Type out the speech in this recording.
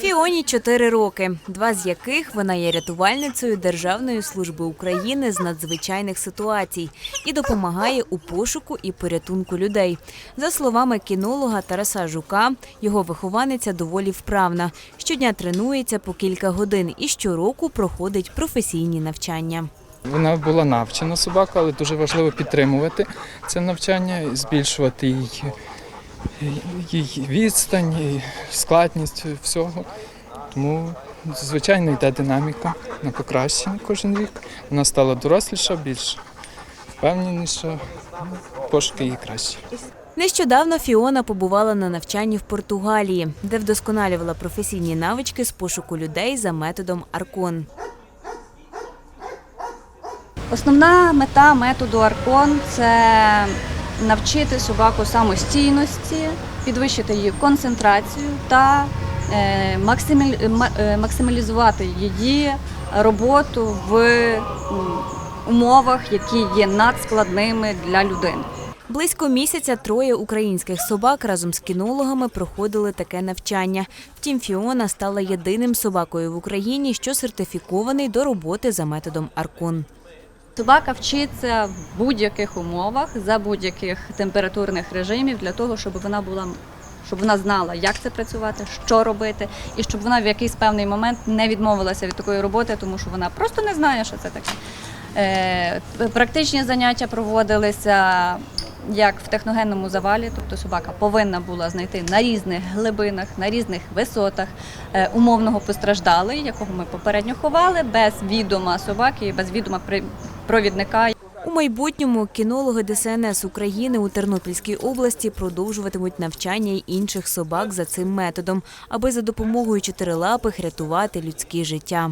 Фіоні 4 роки, два з яких вона є рятувальницею Державної служби України з надзвичайних ситуацій і допомагає у пошуку і порятунку людей. За словами кінолога Тараса Жука, його вихованиця доволі вправна. Щодня тренується по кілька годин і щороку проходить професійні навчання. Вона була навчена собака, але дуже важливо підтримувати це навчання, збільшувати її, її відстань, її складність всього. Тому, звичайно, йде динаміка на покращення кожен рік. Вона стала доросліша, більш впевненіша, пошуки її краще. Нещодавно Фіона побувала на навчанні в Португалії, де вдосконалювала професійні навички з пошуку людей за методом Аркон. Основна мета методу Аркон це навчити собаку самостійності, підвищити її концентрацію та е, ма- е, максималізувати її роботу в умовах, які є надскладними для людини. Близько місяця троє українських собак разом з кінологами проходили таке навчання. Втім, Фіона стала єдиним собакою в Україні, що сертифікований до роботи за методом Аркон. Собака вчиться в будь-яких умовах за будь-яких температурних режимів для того, щоб вона була щоб вона знала, як це працювати, що робити, і щоб вона в якийсь певний момент не відмовилася від такої роботи, тому що вона просто не знає, що це таке. Е, практичні заняття проводилися як в техногенному завалі, тобто собака повинна була знайти на різних глибинах, на різних висотах е, умовного постраждалий, якого ми попередньо ховали, без відома собаки, без відома провідника. У майбутньому кінологи ДСНС України у Тернопільській області продовжуватимуть навчання й інших собак за цим методом, аби за допомогою чотирилапих рятувати людські життя.